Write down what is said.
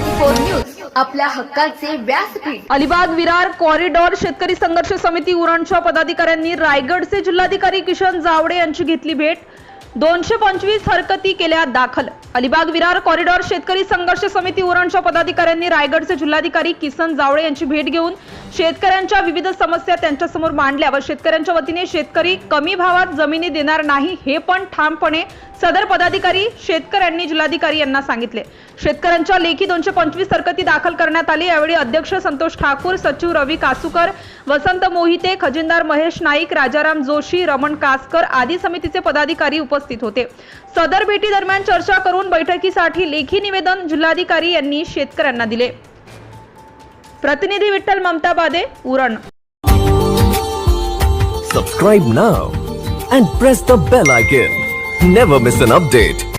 Four news आपल्या हक्काचे व्यासपीठ. अलिबाग विरार कॉरिडॉर शेतकरी संघर्ष समिती उरणच्या पदाधिकाऱ्यांनी रायगडचे जिल्हाधिकारी किशन जावडे यांची घेतली भेट. दोनशे पंचवीस हरकती केल्या दाखल. अलिबाग विरार कॉरिडॉर शेतकरी संघर्ष समिती उरणच्या पदाधिकाऱ्यांनी रायगडचे जिल्हाधिकारी किसन जावळे यांची भेट घेऊन शेतकऱ्यांच्या विविध समस्या त्यांच्यासमोर मांडल्या व शेतकऱ्यांच्या वतीने शेतकरी कमी भावात जमिनी देणार नाही हे पण ठामपणे सदर पदाधिकारी शेतकऱ्यांनी जिल्हाधिकारी यांना सांगितले. शेतकऱ्यांच्या लेखी दोनशे पंचवीस हरकती दाखल करण्यात आली. यावेळी अध्यक्ष संतोष ठाकूर सचिव रवी कासूकर वसंत मोहिते खजिनदार महेश नाईक राजाराम जोशी रमण कासकर आदी समितीचे पदाधिकारी उपस्थित होते. सदर भेटी दरम्यान चर्चा करून बैठकीसाठी लेखी निवेदन जिल्हाधिकारी यांनी शेतकऱ्यांना दिले. प्रतिनिधी Vitthal Mamata Bade Uran. Subscribe now and press the bell icon never miss an update